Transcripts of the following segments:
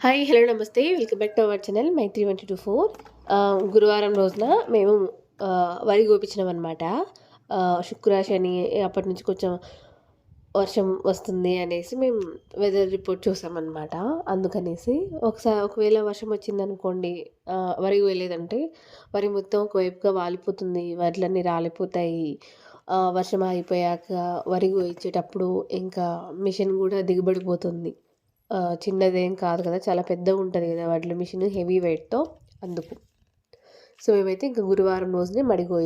Hi hello నమస్తే. Welcome back to our channel Maitri twenty two four గురువారం రోజున మేము uh, వరి గోపించినాం అనమాట uh, శుక్ర శని అప్పటి నుంచి కొంచెం వర్షం వస్తుంది అనేసి మేము వెదర్ రిపోర్ట్ చూసామన్నమాట అందుకనేసి ఒకసారి ఒకవేళ వర్షం వచ్చిందనుకోండి uh, వరి వేయలేదంటే వరి మొత్తం ఒకవైపుగా వాలిపోతుంది వడ్లన్నీ రాలిపోతాయి. వర్షం ఆగిపోయాక వరి కోయించేటప్పుడు ఇంకా మిషన్ కూడా దిగబడిపోతుంది చిన్నదేం కాదు కదా చాలా పెద్దగా ఉంటుంది కదా వడ్ల మిషన్ హెవీ వెయిట్తో అందుకు. సో మేమైతే ఇంకా గురువారం రోజునే మడిగో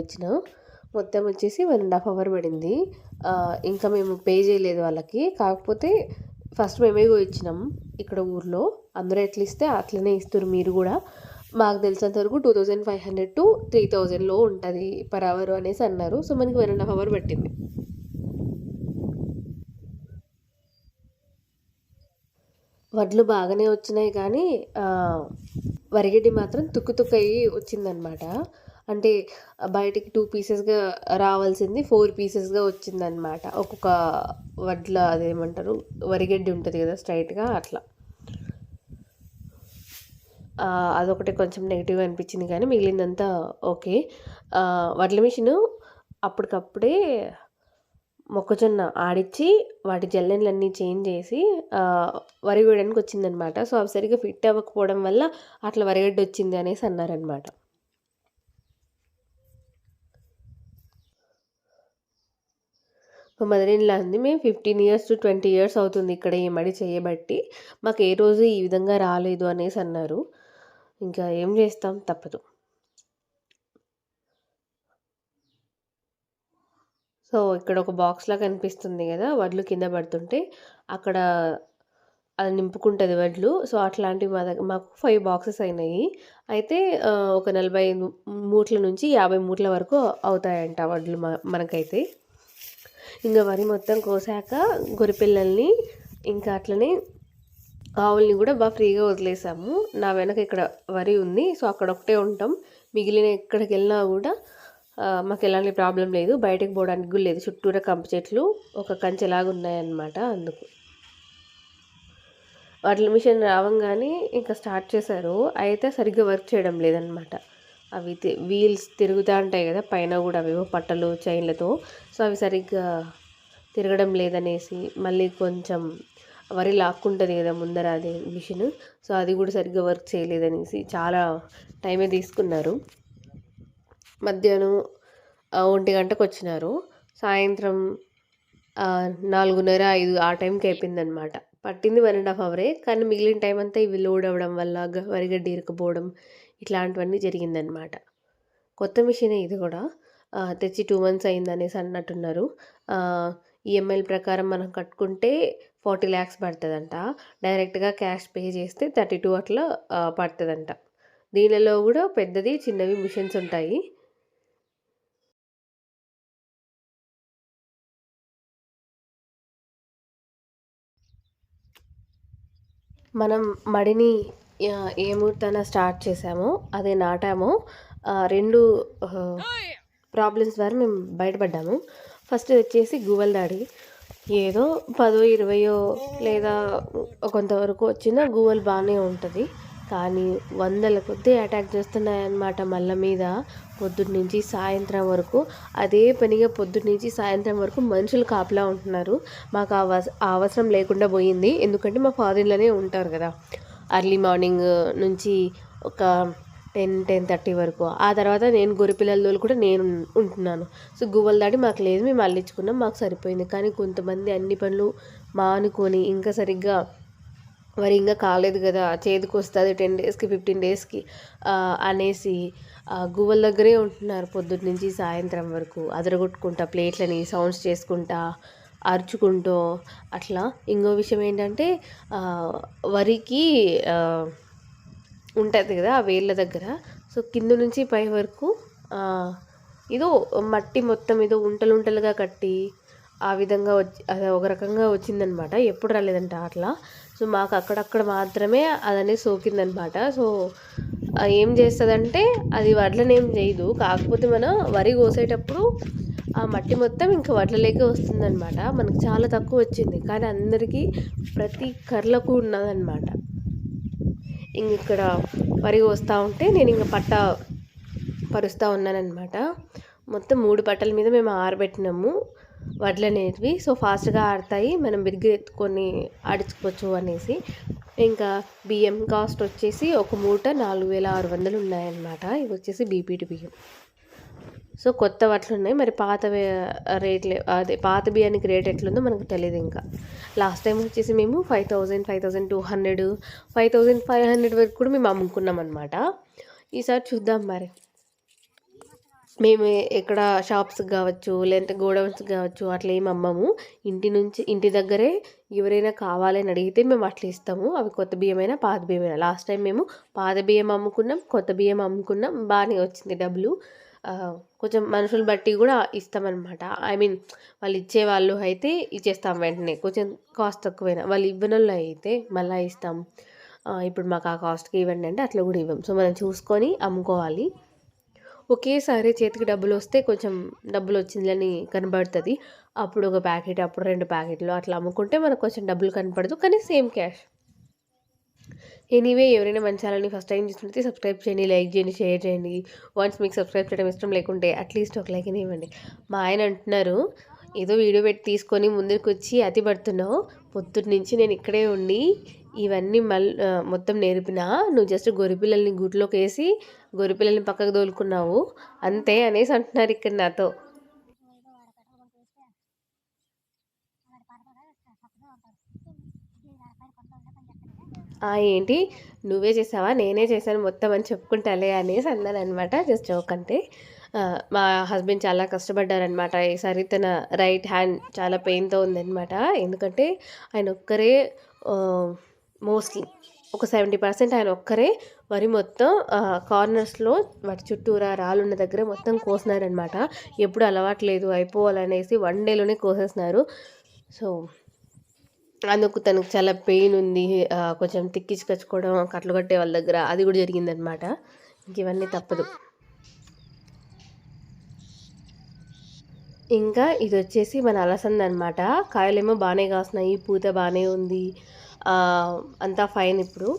మొత్తం వచ్చేసి వన్ అండ్ హాఫ్ అవర్ పడింది. ఇంకా మేము పే చేయలేదు వాళ్ళకి. కాకపోతే ఫస్ట్ మేమే ఇచ్చినాం ఇక్కడ ఊర్లో. అందరూ ఎట్లా ఇస్తే అట్లనే ఇస్తారు మీరు కూడా. మాకు తెలిసినంత వరకు two thousand five hundred to three థౌజండ్లో ఉంటుంది పర్ అవర్ అనేసి అన్నారు. సో మనకి వన్ అండ్ హాఫ్ అవర్ పట్టింది. వడ్లు బాగానే వచ్చినాయి కానీ వరిగడ్డి మాత్రం తుక్కు తుక్కు అయ్యి వచ్చిందనమాట అంటే బయటికి టూ పీసెస్గా రావాల్సింది ఫోర్ పీసెస్గా వచ్చిందనమాట ఒక్కొక్క వడ్ల అదేమంటారు వరిగడ్డి ఉంటుంది కదా స్ట్రైట్గా అట్లా. అదొకటి కొంచెం నెగిటివ్ అనిపించింది కానీ మిగిలిందంతా ఓకే వడ్ల మిషన్ అప్పటికప్పుడే మొక్కజొన్న ఆడిచ్చి వాటి జల్లెన్లన్నీ చేంజ్ చేసి ఆ, వచ్చిందనమాట. సో అవి సరిగ్గా ఫిట్ అవ్వకపోవడం వల్ల అట్లా వరిగడ్డ వచ్చింది అనేసి అన్నారనమాట. మా మదర్ ఇన్లా అంది మేము fifteen years to twenty years అవుతుంది ఇక్కడ ఈ మడి చేయబట్టి. మాకు ఏ రోజు ఈ విధంగా రాలేదు అనేసి అన్నారు. ఇంకా ఏం చేస్తాం? తప్పదు. సో ఇక్కడ ఒక బాక్స్ లాగా కనిపిస్తుంది కదా వడ్లు కింద పడుతుంటే అక్కడ అది నింపుకుంటుంది వడ్లు. సో అట్లాంటివి మా దగ్గర మాకు ఫైవ్ బాక్సెస్ అయినాయి. అయితే ఒక నలభై మూట్ల నుంచి యాభై మూట్ల వరకు అవుతాయంట వడ్లు మనకైతే. ఇంకా వరి మొత్తం కోసాక గొరిపిల్లల్ని ఇంకా అట్లనే ఆవుల్ని కూడా బాగా ఫ్రీగా వదిలేసాము. నా వెనక ఇక్కడ వరి ఉంది. సో అక్కడ ఒకటే ఉంటాం. మిగిలిన ఎక్కడికి వెళ్ళినా కూడా మాకు ఎలాంటి ప్రాబ్లం లేదు. బయటకు పోవడానికి కూడా లేదు. చుట్టూరా కంప చెట్లు ఒక కంచెలాగా ఉన్నాయన్నమాట అందుకు. వాటి మిషన్ రావంగానే ఇంకా స్టార్ట్ చేశారు. అయితే సరిగ్గా వర్క్ చేయడం లేదనమాట అవి తి- వీల్స్ తిరుగుతూ ఉంటాయి కదా పైన కూడా అవేవో పట్టలు చైన్లతో. సో అవి సరిగ్గా తిరగడం లేదనేసి మళ్ళీ కొంచెం వరి లాక్కుంటుంది కదా ముందర అది మిషన్. సో అది కూడా సరిగ్గా వర్క్ చేయలేదనేసి చాలా టైమే తీసుకున్నారు. మధ్యాహ్నం ఒంటి గంటకు వచ్చినారు. సాయంత్రం నాలుగున్నర ఐదు ఆ టైంకి అయిపోయిందనమాట పట్టింది వన్ అండ్ హాఫ్ అవరే కానీ మిగిలిన టైం అంతా ఇవి లోడ్ అవ్వడం వల్ల వరిగడ్డి ఇరకపోవడం ఇట్లాంటివన్నీ జరిగిందనమాట కొత్త మిషనే ఇది కూడా. తెచ్చి టూ మంత్స్ అయిందనేసి అన్నట్టున్నారు. ఈఎంఐల ప్రకారం మనం కట్టుకుంటే ఫార్టీ ల్యాక్స్ పడుతుందంట. డైరెక్ట్గా క్యాష్ పే చేస్తే థర్టీ టూ అట్లా పడుతుందంట. దీనిలో కూడా పెద్దది చిన్నవి మిషన్స్ ఉంటాయి. మనం మడిని ఏ ముహూర్తాన స్టార్ట్ చేసామో అదే నాటామో రెండు ప్రాబ్లమ్స్ ద్వారా మేము బయటపడ్డాము. ఫస్ట్ వచ్చేసి గువ్వల దాడి. ఏదో పదో ఇరవయో లేదా కొంతవరకు వచ్చిన గువ్వలు బాగానే ఉంటుంది. కానీ వందల కొద్దీ అటాక్ చేస్తున్నాయన్నమాట మళ్ళ మీద. పొద్దున్నుంచి సాయంత్రం వరకు అదే పనిగా పొద్దున్నుంచి సాయంత్రం వరకు మనుషులు కాపలా ఉంటున్నారు. మాకు ఆ అవసరం లేకుండా పోయింది. ఎందుకంటే మా ఫాదర్లోనే ఉంటారు కదా. అర్లీ మార్నింగ్ నుంచి ఒక టెన్ టెన్ థర్టీ వరకు. ఆ తర్వాత నేను గొర్రెపిల్లల కూడా నేను ఉంటున్నాను. సో గువ్వల దాడి మాకు లేదు. మేము అల్లించుకున్నాం. మాకు సరిపోయింది. కానీ కొంతమంది అన్ని పనులు మానుకొని ఇంకా సరిగ్గా మరి ఇంకా కాలేదు కదా చేతికి వస్తుంది టెన్ డేస్కి ఫిఫ్టీన్ డేస్కి అనేసి గువ్వల దగ్గరే ఉంటున్నారు పొద్దుటి నుంచి సాయంత్రం వరకు. అదరగొట్టుకుంటా ప్లేట్లని సౌండ్స్ చేసుకుంటా అరుచుకుంటూ అట్లా. ఇంకో విషయం ఏంటంటే వరికి ఉంటుంది కదా ఆ వేళ్ళ దగ్గర. సో కింద నుంచి పై వరకు ఏదో మట్టి మొత్తం ఏదో ఉంటలు ఉంటలుగా కట్టి ఆ విధంగా వచ్చి అది ఒక రకంగా వచ్చిందనమాట. ఎప్పుడు రాలేదంట అట్లా. సో మాకు అక్కడక్కడ మాత్రమే అదనే సోకిందనమాట. సో ఏం చేస్తుందంటే అది వడ్లనేం చేయదు కాకపోతే మనం వరి కోసేటప్పుడు ఆ మట్టి మొత్తం ఇంకా వడ్లలేకే వస్తుందన్నమాట మనకు చాలా తక్కువ వచ్చింది. కానీ అందరికీ ప్రతి కర్లకు ఉన్నదన్నమాట ఇంక ఇక్కడ వరి కోస్తూ ఉంటే నేను ఇంకా పట్ట పరుస్తూ ఉన్నానమాట మొత్తం మూడు పట్టల మీద మేము ఆరబెట్టినాము. వడ్లు అనేవి సో ఫాస్ట్గా ఆడతాయి. మనం బిరిగి ఎత్తుకొని ఆడించుకోవచ్చు అనేసి. ఇంకా బియ్యం కాస్ట్ వచ్చేసి ఒక మూట నాలుగు వేల ఆరు వందలు ఉన్నాయన్నమాట. ఇవి వచ్చేసి బీపీటీ బియ్యం. సో కొత్త వట్లు ఉన్నాయి మరి పాత రేట్లు అదే పాత బియ్యానికి రేట్ ఎట్లుందో మనకు తెలియదు ఇంకా. లాస్ట్ టైం వచ్చేసి మేము five thousand five thousand two hundred five thousand five hundred వరకు కూడా మేము అమ్ముకున్నాం అనమాట ఈసారి చూద్దాం మరి. మేము ఎక్కడ షాప్స్కి కావచ్చు లేదంటే గోడౌన్స్కి కావచ్చు అట్లా ఏమి అమ్మము. ఇంటి నుంచి ఇంటి దగ్గరే ఎవరైనా కావాలని అడిగితే మేము అట్లా ఇస్తాము. అవి కొత్త బియ్యమైనా పాత బియ్యమైనా లాస్ట్ టైం మేము పాత బియ్యం అమ్ముకున్నాం కొత్త బియ్యం అమ్ముకున్నాం బాగానే వచ్చింది డబ్బులు. కొంచెం మనుషులు బట్టి కూడా ఇస్తామన్నమాట. ఐ మీన్ వాళ్ళు ఇచ్చేవాళ్ళు అయితే ఇచ్చేస్తాం వెంటనే. కొంచెం కాస్ట్ తక్కువైనా. వాళ్ళు ఇవ్వని వాళ్ళు అయితే మళ్ళీ ఇస్తాం. ఇప్పుడు మాకు ఆ కాస్ట్కి ఇవ్వండి అంటే అట్లా కూడా ఇవ్వం. సో మనం చూసుకొని అమ్ముకోవాలి. ఒకేసారి చేతికి డబ్బులు వస్తే కొంచెం డబ్బులు వచ్చిందని కనబడుతుంది. అప్పుడు ఒక ప్యాకెట్ అప్పుడు రెండు ప్యాకెట్లు అట్లా అమ్ముకుంటే మనకు కొంచెం డబ్బులు కనపడదు. కానీ సేమ్ క్యాష్. ఎనీవే ఎవరైనా మన ఛానల్ని ఫస్ట్ టైం చూస్తుంటే సబ్స్క్రైబ్ చేయండి లైక్ చేయండి షేర్ చేయండి. వన్స్ మీకు సబ్స్క్రైబ్ చేయడం ఇష్టం లేకుంటే అట్లీస్ట్ ఒక లైక్ ఇవ్వండి. మా ఆయన అంటున్నారు ఏదో వీడియో పెట్టి తీసుకొని ముందుకు వచ్చి అతి పడుతున్నావు. పొద్దున్న నుంచి నేను ఇక్కడే ఉండి ఇవన్నీ మళ్ళీ మొత్తం నేర్పినా నువ్వు జస్ట్ గొరిపిల్లల్ని గుట్లోకి వేసి గొరిపిల్లల్ని పక్కకు తోలుకున్నావు. అంతే అనేసి అంటున్నారు ఇక్కడ నాతో. ఏంటి? నువ్వే చేసావా? నేనే చేశాను మొత్తం అని చెప్పుకుంటాలే అనేసి అన్నాను అనమాట జస్ట్ జోక్ అంటే మా హస్బెండ్ చాలా కష్టపడ్డారనమాట ఈసారి తన రైట్ హ్యాండ్ చాలా పెయిన్తో ఉందన్నమాట. ఎందుకంటే ఆయన ఒక్కరే మోస్ట్లీ ఒక సెవెంటీ పర్సెంట్ ఆయన ఒక్కరే. వరి మొత్తం కార్నర్స్లో వాటి చుట్టూరా రాళ్ళున్న దగ్గర మొత్తం కోసినారనమాట ఎప్పుడు అలవాట్లేదు అయిపోవాలనేసి వన్ డేలోనే కోసేస్తున్నారు సో అందుకు తనకు చాలా పెయిన్ ఉంది కొంచెం తిక్కించుకొచ్చుకోవడం కట్లు కట్టే వాళ్ళ దగ్గర అది కూడా జరిగిందనమాట ఇంక ఇవన్నీ తప్పదు. ఇంకా ఇది వచ్చేసి మన అలసంద అనమాట కాయలేమో బాగానే కాస్తున్నాయి పూత బాగానే ఉంది. అంతా ఫైన్ ఇప్పుడు.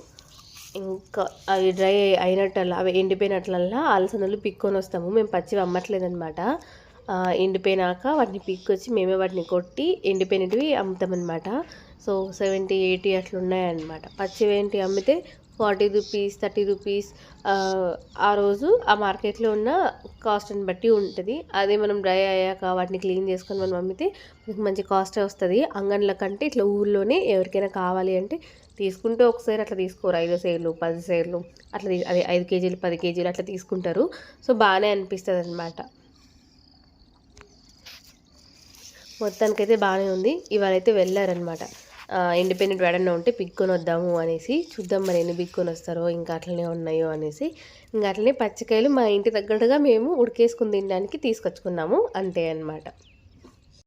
ఇంకా అవి డ్రై అయినట్టల్లా అవి ఎండిపోయినట్లల్లా అలసందలు పిక్కొని వస్తాము. మేము పచ్చివి అమ్మట్లేదనమాట ఎండిపోయినాక వాటిని పిక్కొచ్చి మేమే వాటిని కొట్టి ఎండిపోయినవి అమ్ముతామన్నమాట. సో సెవెంటీ ఎయిటీ అట్లా ఉన్నాయన్నమాట పచ్చివి ఏంటి అమ్మితే ఫార్టీ రూపీస్ థర్టీ రూపీస్ ఆ రోజు ఆ మార్కెట్లో ఉన్న కాస్ట్ని బట్టి ఉంటుంది. అదే మనం డ్రై అయ్యాక వాటిని క్లీన్ చేసుకొని మనం అమ్మితే మనకి మంచి కాస్టే వస్తుంది. అంగన్ల కంటే ఇట్లా ఊర్లోనే ఎవరికైనా కావాలి అంటే తీసుకుంటే ఒకసారి అట్లా తీసుకోరు. ఐదు సేర్లు పది సేర్లు అట్లా అదే ఐదు కేజీలు పది కేజీలు అట్లా తీసుకుంటారు. సో బాగానే అనిపిస్తుంది అనమాట మొత్తానికైతే బాగానే ఉంది. ఇవాళైతే వెళ్ళారనమాట ఇండిపెండెంట్ వేడన్నా ఉంటే పిక్కొని వద్దాము అనేసి చూద్దాం మరి ఎన్ని పిక్కొని వస్తారో ఇంకా అట్లనే ఉన్నాయో అనేసి. ఇంకా అట్లనే పచ్చికాయలు మా ఇంటి తగ్గట్టుగా మేము ఉడికేసుకుని తినడానికి తీసుకొచ్చుకున్నాము అంతే అనమాట